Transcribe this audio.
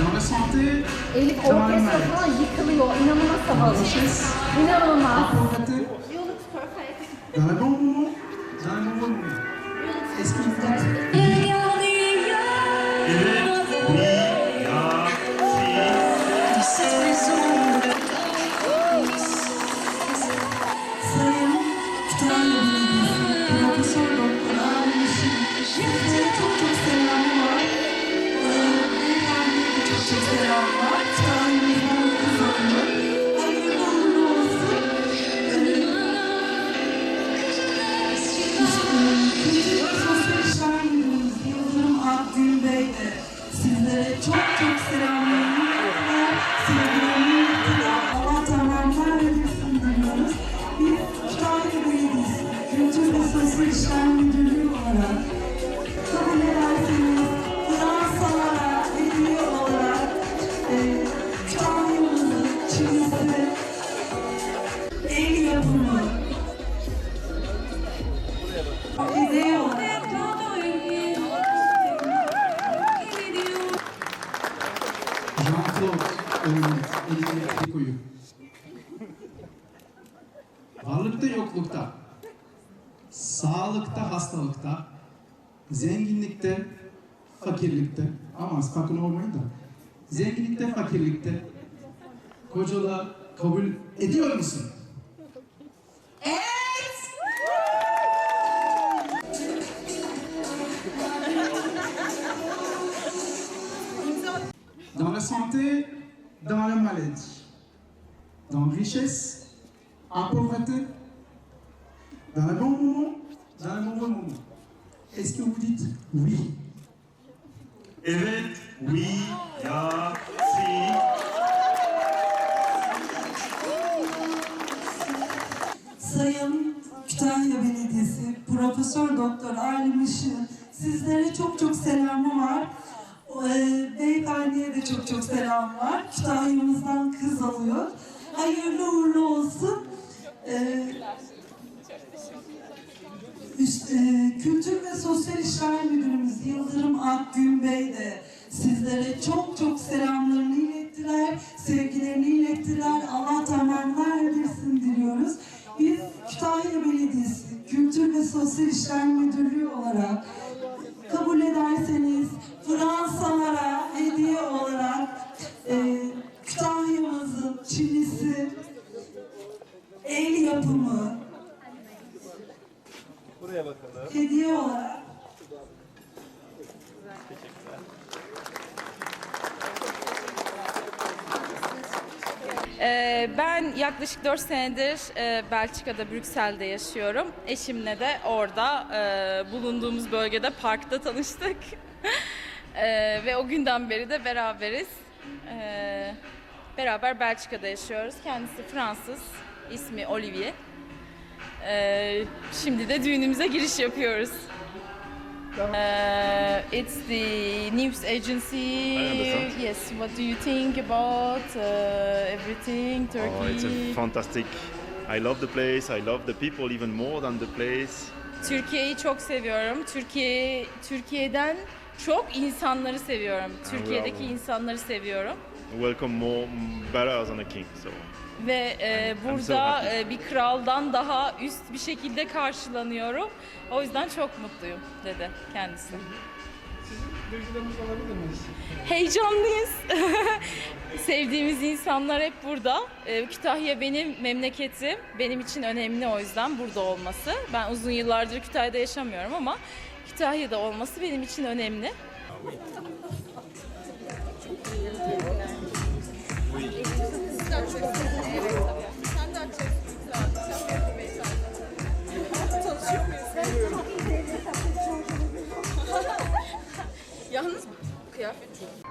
Dans la santé, Elif orkestra falan yıkılıyor. İnanılmaz la havalı. İnanılmaz. dans bon moment, dans mauvais moment. Est-ce que vous Jean-Claude trikoyu. Varlıkta yoklukta, sağlıkta hastalıkta, zenginlikte, fakirlikte, ama sakın olmayın da, zenginlikte, fakirlikte, kocalığa kabul ediyor musun? Dans santé, dans la maladie. Dans la richesse, en pauvreté. Dans le bon moment, dans le mauvais moment. Est-ce que vous dites oui? Evet, oui, ya, si. Sayın Kütahya Belediyesi Profesör Doktor Işık'ın sizlere çok çok selamı var. Ee, Beyefendiye de çok çok selam var. Kütahya'mızdan kız alıyor. Hayırlı uğurlu olsun. Ee, e, Kültür ve Sosyal İşler Müdürümüz Yıldırım Akgün Bey de sizlere çok çok selamlarını ilettiler, sevgilerini ilettiler. Allah tamamlar versin diliyoruz. Biz Kütahya Belediyesi Kültür ve Sosyal İşler Müdürlüğü olarak yapımı, hediye olarak Ee, Ben yaklaşık 4 senedir e, Belçika'da, Brüksel'de yaşıyorum. Eşimle de orada e, bulunduğumuz bölgede parkta tanıştık. E, Ve o günden beri de beraberiz. E, Beraber Belçika'da yaşıyoruz. Kendisi Fransız, ismi Olivier. E, Şimdi de düğünümüze giriş yapıyoruz. Uh, it's the news agency. Yes. What do you think about uh, everything? Turkey. Oh, it's a fantastic. I love the place. I love the people even more than the place. Türkiye'yi çok seviyorum. Türkiye Türkiye'den çok insanları seviyorum. Türkiye'deki bravo. insanları seviyorum. Welcome more, better than a king. So Ve e, burada e, bir kraldan daha üst bir şekilde karşılanıyorum. O yüzden çok mutluyum dedi kendisi. Duygularınızı alabilir miyiz? Heyecanlıyız. Sevdiğimiz insanlar hep burada. Ee, Kütahya benim memleketim. Benim için önemli o yüzden burada olması. Ben uzun yıllardır Kütahya'da yaşamıyorum ama Kütahya'da olması benim için önemli. Yalnız kıyafet çok